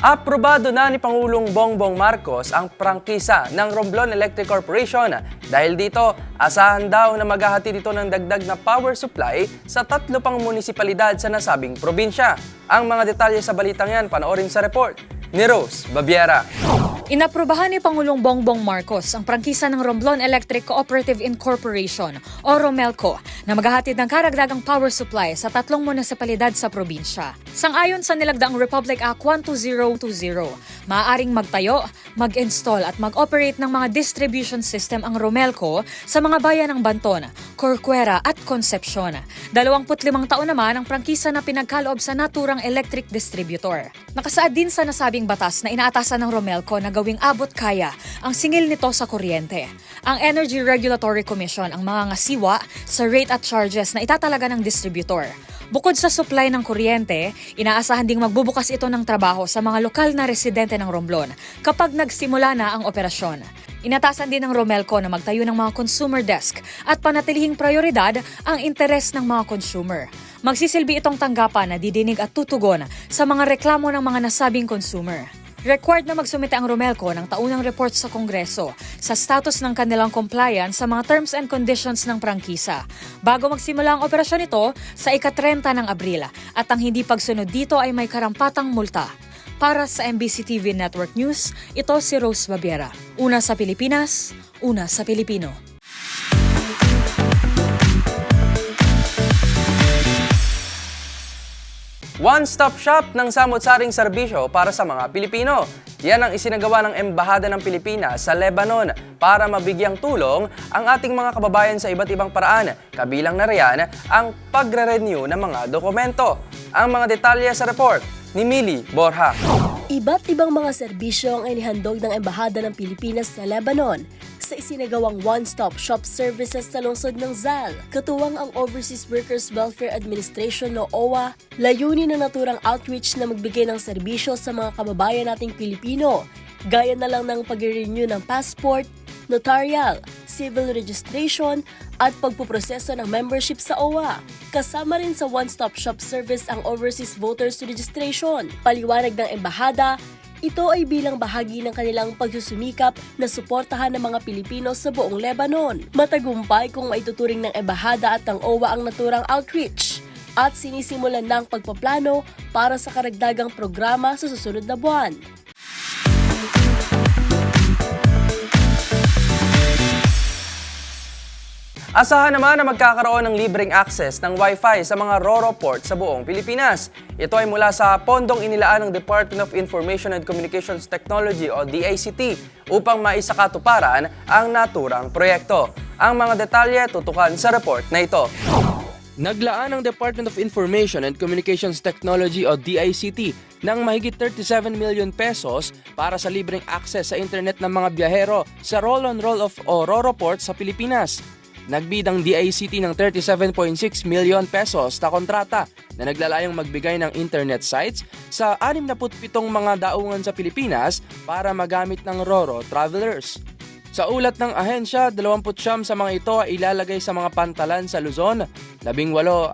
Aprobado na ni Pangulong Bongbong Marcos ang prangkisa ng Romblon Electric Corporation. Dahil dito, asahan daw na maghahatid ito ng dagdag na power supply sa tatlo pang munisipalidad sa nasabing probinsya. Ang mga detalye sa balitang yan, panoorin sa report ni Rose Babiera. Inaprubahan ni Pangulong Bongbong Marcos ang prangkisa ng Romblon Electric Cooperative Incorporation o Romelco na maghahatid ng karagdagang power supply sa tatlong munisipalidad sa probinsya. Sangayon sa nilagdaang Republic Act 12020, maaaring magtayo, mag-install at mag-operate ng mga distribution system ang Romelco sa mga bayan ng Banton, Corcuera at Concepcion. 25 taon naman ang prangkisa na pinagkaloob sa naturang electric distributor. Nakasaad din sa nasabing batas na inaatasan ng Romelco na gawing abot kaya ang singil nito sa kuryente. Ang Energy Regulatory Commission ang mga ngasiwa sa rate at charges na itatalaga ng distributor. Bukod sa supply ng kuryente, inaasahan ding magbubukas ito ng trabaho sa mga lokal na residente ng Romblon kapag nagsimula na ang operasyon. Inatasan din ng Romelco na magtayo ng mga consumer desk at panatilihing prioridad ang interes ng mga consumer. Magsisilbi itong tanggapan na didinig at tutugon sa mga reklamo ng mga nasabing consumer. Required na magsumite ang Romelco ng taunang report sa Kongreso sa status ng kanilang compliance sa mga terms and conditions ng prangkisa bago magsimula ang operasyon nito sa ika-30 ng Abril at ang hindi pagsunod dito ay may karampatang multa. Para sa MBC TV Network News, ito si Rose Babiera. Una sa Pilipinas, una sa Pilipino. One-stop shop ng samot-saring serbisyo para sa mga Pilipino. Yan ang isinagawa ng Embahada ng Pilipinas sa Lebanon para mabigyang tulong ang ating mga kababayan sa iba't ibang paraan. Kabilang na riyan ang pagre-renew ng mga dokumento. Ang mga detalye sa report ni Mili Borja. Iba't ibang mga serbisyo ang inihandog ng Embahada ng Pilipinas sa Lebanon sa isinagawang one-stop shop services sa lungsod ng ZAL. Katuwang ang Overseas Workers Welfare Administration o OWA, layunin na naturang outreach na magbigay ng serbisyo sa mga kababayan nating Pilipino, gaya na lang ng pag-renew ng passport, notarial, civil registration, at pagpuproseso ng membership sa OWA. Kasama rin sa one-stop shop service ang Overseas Voters Registration. Paliwanag ng embahada, ito ay bilang bahagi ng kanilang pagsusumikap na suportahan ng mga Pilipino sa buong Lebanon. Matagumpay kung maituturing ng embahada at ng OWA ang naturang outreach at sinisimulan ng pagpaplano para sa karagdagang programa sa susunod na buwan. Asahan naman na magkakaroon ng libreng access ng Wi-Fi sa mga RORO port sa buong Pilipinas. Ito ay mula sa pondong inilaan ng Department of Information and Communications Technology o DICT upang maisakatuparan ang naturang proyekto. Ang mga detalye tutukan sa report na ito. Naglaan ang Department of Information and Communications Technology o DICT ng mahigit 37 million pesos para sa libreng access sa internet ng mga biyahero sa roll-on-roll of o RORO port sa Pilipinas. Nagbidang DICT ng 37.6 million pesos na kontrata na naglalayong magbigay ng internet sites sa 67 mga daungan sa Pilipinas para magamit ng RORO travelers. Sa ulat ng ahensya, 29 sa mga ito ay ilalagay sa mga pantalan sa Luzon, 18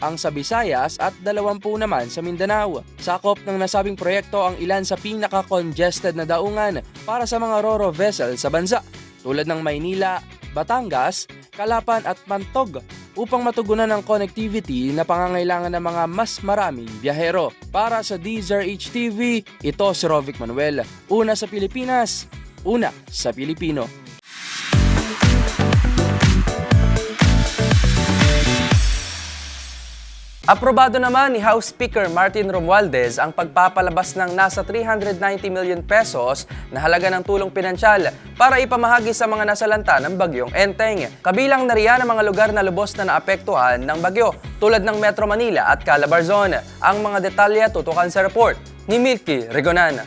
ang sa Visayas at 20 naman sa Mindanao. Sakop ng nasabing proyekto ang ilan sa pinaka-congested na daungan para sa mga roro vessel sa bansa, tulad ng Maynila, Batangas, Kalapan at Mantog upang matugunan ang connectivity na pangangailangan ng mga mas maraming biyahero. Para sa DZRH TV, ito si Rovic Manuel. Una sa Pilipinas, una sa Pilipino. Aprobado naman ni House Speaker Martin Romualdez ang pagpapalabas ng nasa 390 million pesos na halaga ng tulong pinansyal para ipamahagi sa mga nasalanta ng bagyong Enteng. Kabilang na riyan ang mga lugar na lubos na naapektuhan ng bagyo tulad ng Metro Manila at Calabarzon. Ang mga detalye tutukan sa report ni Milky Regonan.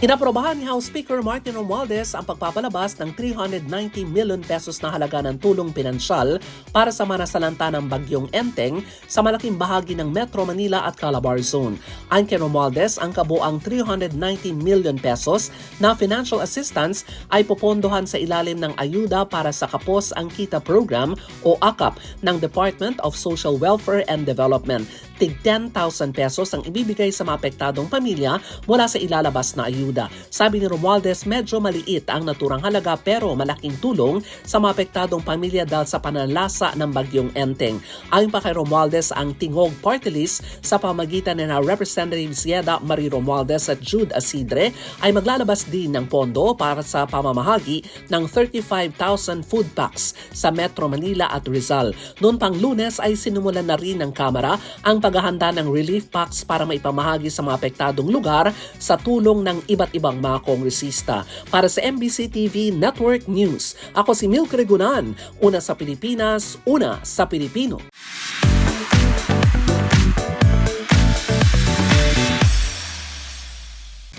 Inaprobahan ni House Speaker Martin Romualdez ang pagpapalabas ng 390 million pesos na halaga ng tulong pinansyal para sa manasalanta ng bagyong Enteng sa malaking bahagi ng Metro Manila at Calabarzon. Ayon kay Romualdez, ang kabuang 390 million pesos na financial assistance ay popondohan sa ilalim ng ayuda para sa Kapos ang Kita Program o AKAP ng Department of Social Welfare and Development. Tig 10,000 pesos ang ibibigay sa maapektadong pamilya mula sa ilalabas na ayuda. Sabi ni Romualdez, medyo maliit ang naturang halaga pero malaking tulong sa maapektadong pamilya dahil sa pananlasa ng bagyong Enteng. Ayon pa kay Romualdez, ang Tingog Party List sa pamagitan ni na Representatives Yeda Marie Romualdez at Jude Asidre ay maglalabas din ng pondo para sa pamamahagi ng 35,000 food packs sa Metro Manila at Rizal. Noon pang lunes ay sinimulan na rin ng Kamara ang paghahanda ng relief packs para maipamahagi sa mga apektadong lugar sa tulong ng iba't ibang mga kongresista. Para sa MBC TV Network News, ako si Milk Regunan, una sa Pilipinas, una sa Pilipino.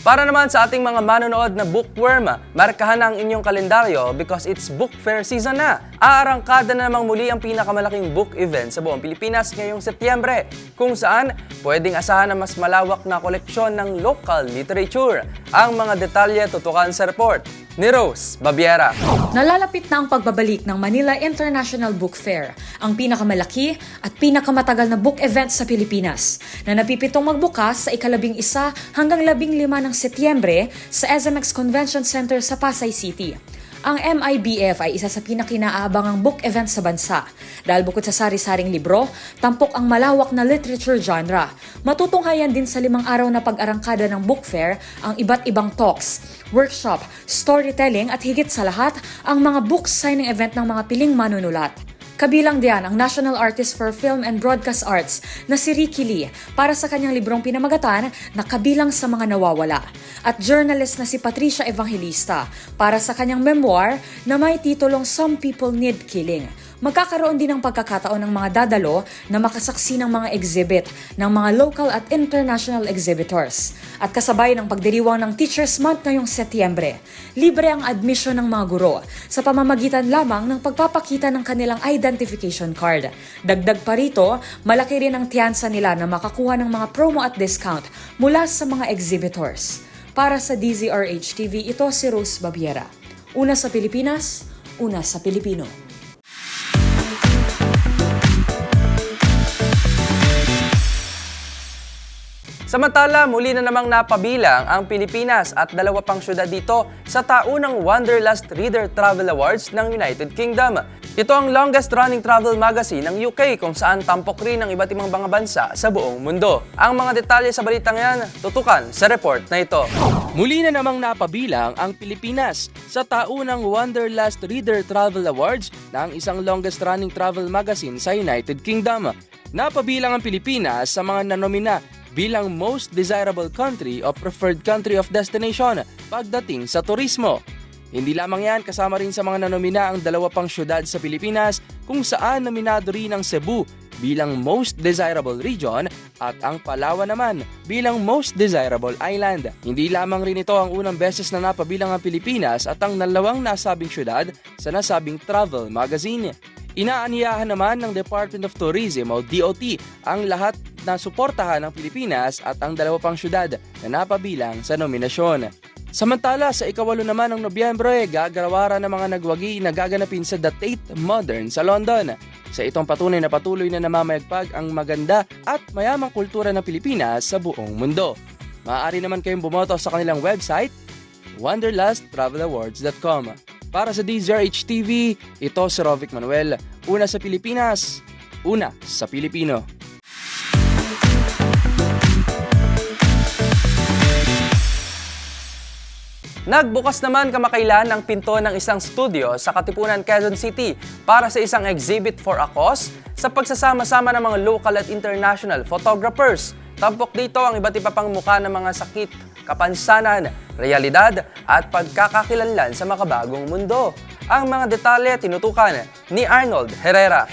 Para naman sa ating mga manonood na bookworm, markahan ang inyong kalendaryo because it's book fair season na. Aarangkada na namang muli ang pinakamalaking book event sa buong Pilipinas ngayong Setyembre, kung saan pwedeng asahan ang mas malawak na koleksyon ng local literature. Ang mga detalye tutukan sa report ni Rose Babiera. Nalalapit na ang pagbabalik ng Manila International Book Fair, ang pinakamalaki at pinakamatagal na book event sa Pilipinas, na napipitong magbukas sa ikalabing isa hanggang labing lima ng Setyembre sa SMX Convention Center sa Pasay City. Ang MIBF ay isa sa pinakinaabangang book event sa bansa dahil bukod sa sari-saring libro, tampok ang malawak na literature genre. Matutunghayan din sa limang araw na pag-arangkada ng book fair ang iba't ibang talks, workshop, storytelling at higit sa lahat ang mga book signing event ng mga piling manunulat. Kabilang diyan ang National Artist for Film and Broadcast Arts na si Ricky Lee para sa kanyang librong pinamagatan na kabilang sa mga nawawala. At journalist na si Patricia Evangelista para sa kanyang memoir na may titulong Some People Need Killing. Magkakaroon din ng pagkakataon ng mga dadalo na makasaksi ng mga exhibit ng mga local at international exhibitors. At kasabay ng pagdiriwang ng Teachers Month ngayong Setyembre, libre ang admission ng mga guro sa pamamagitan lamang ng pagpapakita ng kanilang identification card. Dagdag pa rito, malaki rin ang tiyansa nila na makakuha ng mga promo at discount mula sa mga exhibitors. Para sa DZRH TV, ito si Rose Babiera. Una sa Pilipinas, una sa Pilipino. Samantala, muli na namang napabilang ang Pilipinas at dalawa pang syudad dito sa taunang Wanderlust Reader Travel Awards ng United Kingdom. Ito ang longest running travel magazine ng UK kung saan tampok rin ang iba't ibang mga bansa sa buong mundo. Ang mga detalye sa balitang yan, tutukan sa report na ito. Muli na namang napabilang ang Pilipinas sa taunang Wanderlust Reader Travel Awards ng isang longest running travel magazine sa United Kingdom. Napabilang ang Pilipinas sa mga nanomina bilang most desirable country o preferred country of destination pagdating sa turismo. Hindi lamang yan, kasama rin sa mga nanomina ang dalawa pang syudad sa Pilipinas kung saan nominado rin ang Cebu bilang most desirable region at ang Palawan naman bilang most desirable island. Hindi lamang rin ito ang unang beses na napabilang ang Pilipinas at ang nalawang nasabing syudad sa nasabing travel magazine. Inaaniyahan naman ng Department of Tourism o DOT ang lahat na suportahan ng Pilipinas at ang dalawa pang syudad na napabilang sa nominasyon. Samantala, sa ikawalo naman ng Nobyembre, gagarawaran ng mga nagwagi na gaganapin sa The Tate Modern sa London. Sa itong patunay na patuloy na namamayagpag ang maganda at mayamang kultura ng Pilipinas sa buong mundo. Maaari naman kayong bumoto sa kanilang website, wanderlusttravelawards.com. Para sa DZRH TV, ito si Rovic Manuel. Una sa Pilipinas, una sa Pilipino. Nagbukas naman kamakailan ang pinto ng isang studio sa Katipunan, Quezon City para sa isang exhibit for a cause sa pagsasama-sama ng mga local at international photographers. Tampok dito ang iba't iba pang muka ng mga sakit, kapansanan, realidad at pagkakakilanlan sa makabagong mundo. Ang mga detalye tinutukan ni Arnold Herrera.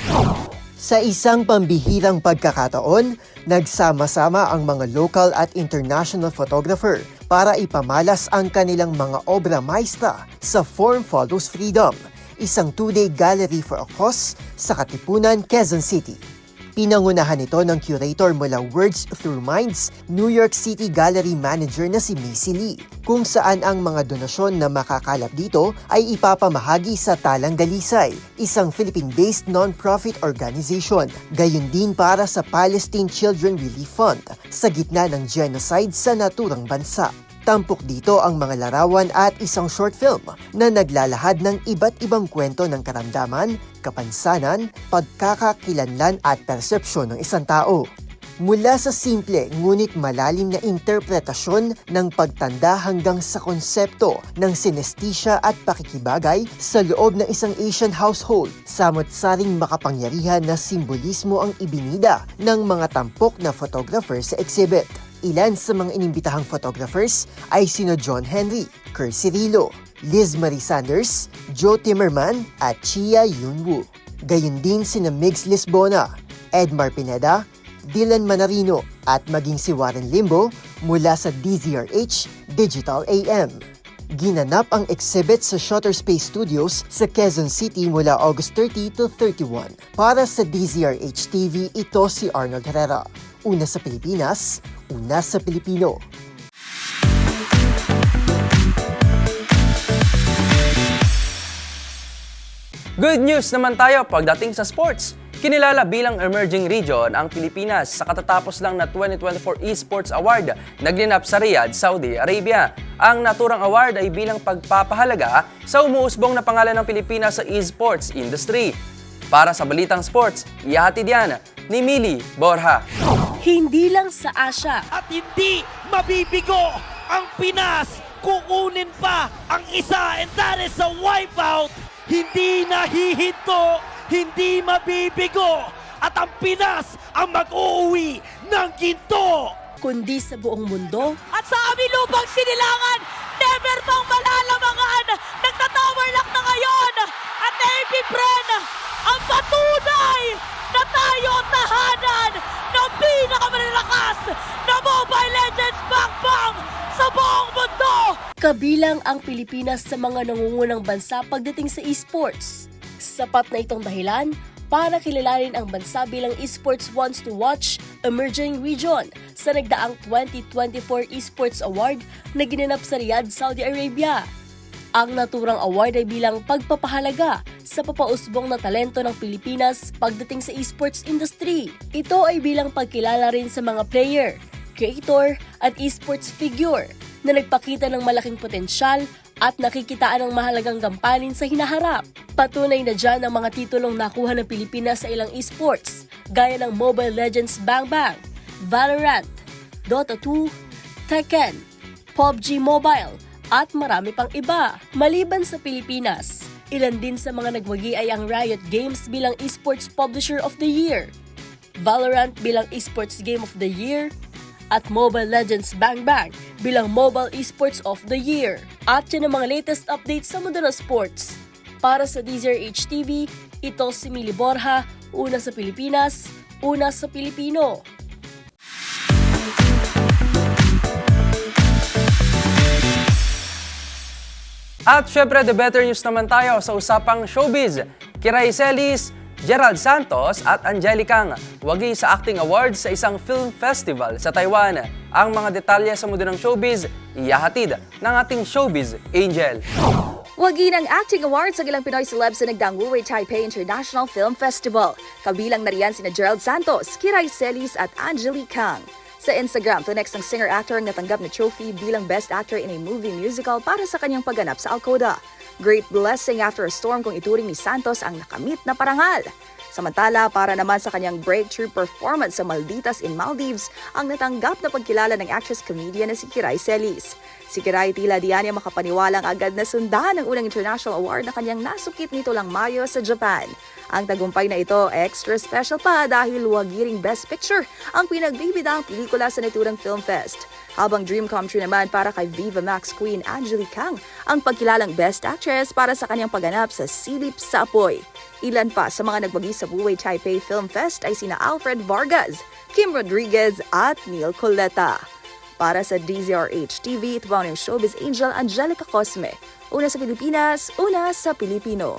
Sa isang pambihirang pagkakataon, nagsama-sama ang mga local at international photographer para ipamalas ang kanilang mga obra maestra sa Form Follows Freedom, isang two-day gallery for a cause sa Katipunan, Quezon City. Pinangunahan ito ng curator mula Words Through Minds, New York City Gallery Manager na si Missy Lee, kung saan ang mga donasyon na makakalap dito ay ipapamahagi sa Talang Dalisay, isang Philippine-based non-profit organization, gayon din para sa Palestine Children Relief Fund sa gitna ng genocide sa naturang bansa. Tampok dito ang mga larawan at isang short film na naglalahad ng iba't ibang kwento ng karamdaman, kapansanan, pagkakakilanlan at persepsyon ng isang tao. Mula sa simple ngunit malalim na interpretasyon ng pagtanda hanggang sa konsepto ng sinestisya at pakikibagay sa loob ng isang Asian household, samot-saring makapangyarihan na simbolismo ang ibinida ng mga tampok na photographer sa exhibit. Ilan sa mga inimbitahang photographers ay sino John Henry, Kerr Cirillo, Liz Marie Sanders, Joe Timmerman at Chia Yunwoo. Gayun din sina Migs Lisbona, Edmar Pineda, Dylan Manarino at maging si Warren Limbo mula sa DZRH Digital AM. Ginanap ang exhibit sa Shutterspace Studios sa Quezon City mula August 30 to 31. Para sa DZRH TV, ito si Arnold Herrera. Una sa Pilipinas, una sa Pilipino. Good news naman tayo pagdating sa sports. Kinilala bilang emerging region ang Pilipinas sa katatapos lang na 2024 Esports Award na ginanap sa Riyadh, Saudi Arabia. Ang naturang award ay bilang pagpapahalaga sa umuusbong na pangalan ng Pilipinas sa esports industry. Para sa Balitang Sports, ihahatid yan ni Mili Borja. Hindi lang sa Asia, at hindi mabibigo ang Pinas. Kukunin pa ang isa and that is a wipeout. Hindi nahihinto, hindi mabibigo. At ang Pinas ang mag-uuwi ng ginto. kundi sa buong mundo, At sa aming lupang sinilangan, never pang malalamangan, nagtatower lock na ngayon. At AP Bren, ang patunay na tayo tahanan ng pinakamalalakas na Mobile Legends Bang Bang sa buong mundo. kabilang ang Pilipinas sa mga nangungunang bansa pagdating sa esports. Sapat na itong dahilan para kilalanin ang bansa bilang esports wants to watch emerging region sa nagdaang 2024 Esports Award na ginanap sa Riyadh, Saudi Arabia. Ang naturang award ay bilang pagpapahalaga sa papausbong na talento ng Pilipinas pagdating sa esports industry. Ito ay bilang pagkilala rin sa mga player, creator at esports figure na nagpakita ng malaking potensyal at nakikitaan ng mahalagang gampanin sa hinaharap. Patunay na dyan ang mga titulong nakuha ng Pilipinas sa ilang esports, gaya ng Mobile Legends Bang Bang, Valorant, Dota 2, Tekken, PUBG Mobile, at marami pang iba. Maliban sa Pilipinas, ilan din sa mga nagwagi ay ang Riot Games bilang Esports Publisher of the Year, Valorant bilang Esports Game of the Year, at Mobile Legends Bang Bang bilang Mobile Esports of the Year. At yan ang mga latest updates sa mundo ng sports. Para sa DZRH TV, ito si Mili Borja, una sa Pilipinas, una sa Pilipino. At syempre, the better news naman tayo sa usapang showbiz. Kiray Celis, Gerald Santos at Angelicang wagi sa Acting Awards sa isang film festival sa Taiwan. Ang mga detalye sa mundo ng showbiz, iyahatid ng ating showbiz angel. Wagi ng Acting Awards sa ilang Pinoy celebs sa nagdaang Wuwei Taipei International Film Festival. Kabilang na riyan sina Gerald Santos, Kiray Celis at Angelique Kang. Sa Instagram, flex ng singer-actor ang natanggap na trophy bilang Best Actor in a Movie Musical para sa kanyang pagganap sa Alcoda. Great blessing after a storm kung ituring ni Santos ang nakamit na parangal. Samantala, para naman sa kanyang breakthrough performance sa Malditas in Maldives, ang natanggap na pagkilala ng actress-comedian na si Kiray Celis. Si Kiray tila di niya makapaniwalang agad na sundan ang unang international award na kanyang nasukit nito lang Mayo sa Japan. Ang tagumpay na ito extra special pa dahil wagiring Best Picture ang pinagbibidang pelikula sa naturang Film Fest. Habang dream come true naman para kay Viva Max Queen Angelique Kang ang pagkilalang Best Actress para sa kanyang pagganap sa Silip sa Apoy. Ilan pa sa mga nagbagi sa Wuwei Taipei Film Fest ay sina Alfred Vargas, Kim Rodriguez at Neil Coleta. Para sa DZRH TV, ito ang showbiz angel Angelica Cosme. Una sa Pilipinas, una sa Pilipino.